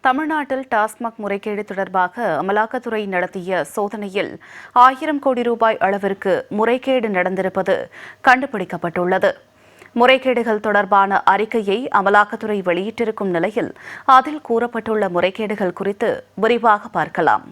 தமிழ்நாட்டில் டாஸ்மாக் முறைகேடு தொடர்பாக அமலாக்கத்துறை நடத்திய சோதனையில் ஆயிரம் கோடி ரூபாய் அளவிற்கு முறைகேடு நடந்திருப்பது கண்டுபிடிக்கப்பட்டுள்ளது. முறைகேடுகள் தொடர்பான அறிக்கையை அமலாக்கத்துறை வெளியிட்டிருக்கும் நிலையில் அதில் கூறப்பட்டுள்ள முறைகேடுகள் குறித்து விரிவாக பார்க்கலாம்.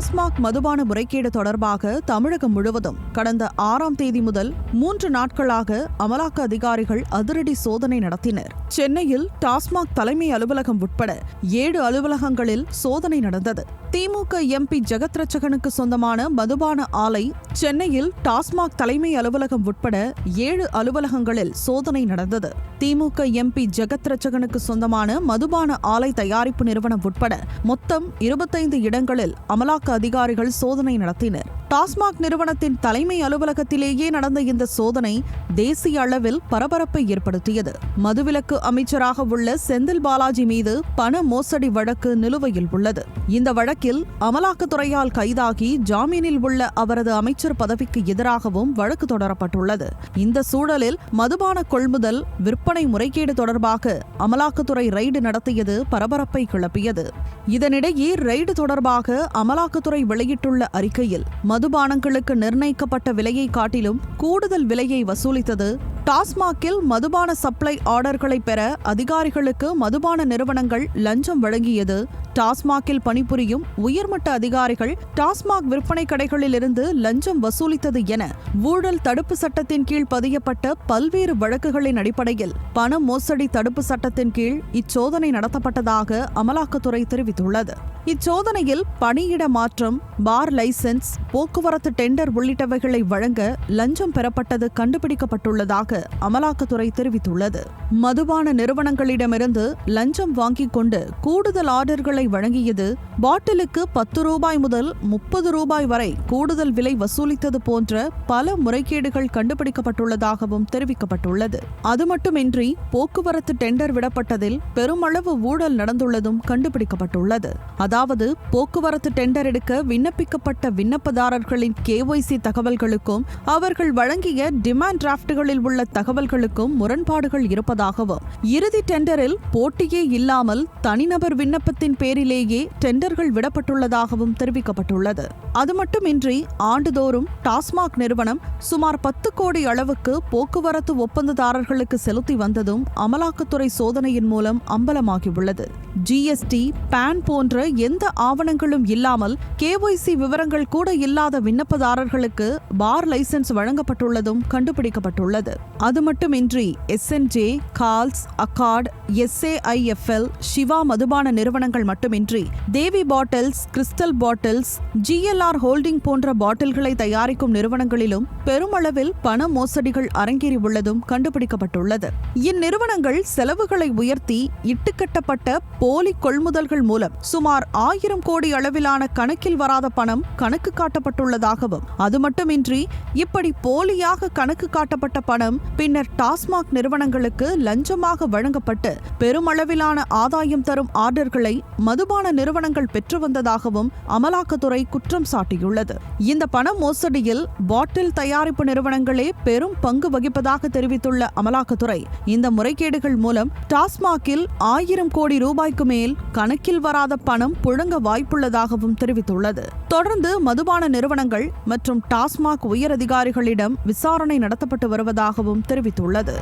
டாஸ்மாக் மதுபான முறைகேடு தொடர்பாக தமிழகம் முழுவதும் கடந்த ஆறாம் தேதி முதல் மூன்று நாட்களாக அமலாக்க அதிகாரிகள் அதிரடி சோதனை நடத்தினர். சென்னையில் டாஸ்மாக் தலைமை அலுவலகம் உட்பட ஏழு அலுவலகங்களில் சோதனை நடந்தது. திமுக எம்பி ஜெகத் ரட்சகனுக்கு சொந்தமான மதுபான ஆலை சென்னையில் டாஸ்மாக் தலைமை அலுவலகம் உட்பட ஏழு அலுவலகங்களில் சோதனை நடந்தது. திமுக எம்பி ஜெகத் ரட்சகனுக்கு சொந்தமான மதுபான ஆலை தயாரிப்பு நிறுவனம் உட்பட மொத்தம் இருபத்தைந்து இடங்களில் அமலாக்க அதிகாரிகள் சோதனை நடத்தினர். டாஸ்மாக் நிறுவனத்தின் தலைமை அலுவலகத்திலேயே நடந்த இந்த சோதனை தேசிய அளவில் பரபரப்பை ஏற்படுத்தியது. மதுவிலக்கு அமைச்சராக உள்ள செந்தில் பாலாஜி மீது பண மோசடி வழக்கு நிலுவையில் உள்ளது. இந்த வழக்கில் அமலாக்கத்துறையால் கைதாகி ஜாமீனில் உள்ள அவரது அமைச்சர் பதவிக்கு எதிராகவும் வழக்கு தொடரப்பட்டுள்ளது. இந்த சூழலில் மதுபான கொள்முதல் விற்பனை முறைகேடு தொடர்பாக அமலாக்கத்துறை ரெய்டு நடத்தியது பரபரப்பை கிளப்பியது. இதனிடையே ரெய்டு தொடர்பாக அமலாக்கத்துறை வெளியிட்டுள்ள அறிக்கையில் மதுபானங்களுக்கு நிர்ணயிக்கப்பட்ட விலையை காட்டிலும் கூடுதல் விலையை வசூலித்தது டாஸ்மாகில் மதுபான சப்ளை ஆர்டர்களை பெற அதிகாரிகளுக்கு மதுபான நிறுவனங்கள் லஞ்சம் வழங்கியது. டாஸ்மாகில் பணிபுரியும் உயர்மட்ட அதிகாரிகள் டாஸ்மாக் விற்பனை கடைகளில் இருந்து லஞ்சம் வசூலித்தது என ஊழல் தடுப்பு சட்டத்தின் கீழ் பதியப்பட்ட பல்வேறு வழக்குகளின் அடிப்படையில் பண மோசடி தடுப்பு சட்டத்தின் கீழ் இச்சோதனை நடத்தப்பட்டதாக அமலாக்கத்துறை தெரிவித்துள்ளது. இச்சோதனையில் பணியிட மாற்றம் பார் லைசென்ஸ் போக்குவரத்து டெண்டர் உள்ளிட்டவைகளை வழங்க லஞ்சம் பெறப்பட்டது கண்டுபிடிக்கப்பட்டுள்ளதாக அமலாக்கத்துறை தெரிவித்துள்ளது. மதுபான நிறுவனங்களிடமிருந்து லஞ்சம் வாங்கிக் கொண்டு கூடுதல் ஆர்டர்களை வழங்கியது பாட்டிலுக்கு பத்து ரூபாய் முதல் முப்பது ரூபாய் வரை கூடுதல் விலை வசூலித்தது போன்ற பல முறைகேடுகள் கண்டுபிடிக்கப்பட்டுள்ளதாகவும் தெரிவிக்கப்பட்டுள்ளது. அது மட்டுமின்றி போக்குவரத்து டெண்டர் விடப்பட்டதில் பெருமளவு ஊழல் நடந்துள்ளதும் கண்டுபிடிக்கப்பட்டுள்ளது. அதாவது போக்குவரத்து டெண்டர் எடுக்க விண்ணப்பிக்கப்பட்ட விண்ணப்பதாரர்களின் கேஒய்சி தகவல்களுக்கும் அவர்கள் வழங்கிய டிமாண்ட் டிராப்டுகளில் உள்ள தகவல்களுக்கும் முரண்பாடுகள் இருப்பதாகவும் இறுதி டெண்டரில் போட்டியே இல்லாமல் தனிநபர் விண்ணப்பத்தின் பேரிலேயே டெண்டர்கள் விடப்பட்டுள்ளதாகவும் தெரிவிக்கப்பட்டுள்ளது. அது மட்டுமின்றி ஆண்டுதோறும் டாஸ்மாக் நிறுவனம் சுமார் பத்து கோடி அளவுக்கு போக்குவரத்து ஒப்பந்ததாரர்களுக்கு செலுத்தி வந்ததும் அமலாக்கத்துறை சோதனையின் மூலம் அம்பலமாகியுள்ளது. ஜிஎஸ்டி பான் போன்ற எந்த ஆவணங்களும் இல்லாமல் கேஒய்சி விவரங்கள் கூட இல்லாத விண்ணப்பதாரர்களுக்கு பார் லைசன்ஸ் வழங்கப்பட்டுள்ளதும் கண்டுபிடிக்கப்பட்டுள்ளது. அது மட்டுமின்றி S N J Kals accord S A I F L Siva மதுபான நிறுவனங்கள் மட்டுமின்றி Devi bottles crystal bottles G L R holding போன்ற பாட்டில்களை தயாரிக்கும் நிறுவனங்களிலும் பெருமளவில் பண மோசடிகள் அரங்கேறியுள்ளதும் கண்டுபிடிக்கப்பட்டுள்ளது. இந்நிறுவனங்கள் செலவுகளை உயர்த்தி இட்டுக்கட்டப்பட்ட போலி கொள்முதல்கள் மூலம் சுமார் ஆயிரம் கோடி அளவிலான கணக்கில் வராத பணம் கணக்கு காட்டப்பட்டுள்ளதாகவும் அது மட்டுமின்றி இப்படி போலியாக கணக்கு காட்டப்பட்ட பணம் பின்னர் டாஸ்மாக் நிறுவனங்களுக்கு லஞ்சமாக வழங்கப்பட்டு பெருமளவிலான ஆதாயம் தரும் ஆர்டர்களை மதுபான நிறுவனங்கள் பெற்று வந்ததாகவும் அமலாக்கத்துறை குற்றம் சாட்டியுள்ளது. இந்த பண மோசடியில் பாட்டில் தயாரிப்பு நிறுவனங்களே பெரும் பங்கு வகிப்பதாக தெரிவித்துள்ள அமலாக்கத்துறை இந்த முறைகேடுகள் மூலம் டாஸ்மாகில் ஆயிரம் கோடி ரூபாய்க்கு மேல் கணக்கில் வராத பணம் புழங்க வாய்ப்புள்ளதாகவும் தெரிவித்துள்ளது. தொடர்ந்து மதுபான நிறுவனங்கள் மற்றும் டாஸ்மாக் உயரதிகாரிகளிடம் விசாரணை நடத்தப்பட்டு வருவதாகவும் தெரிவித்துள்ளது.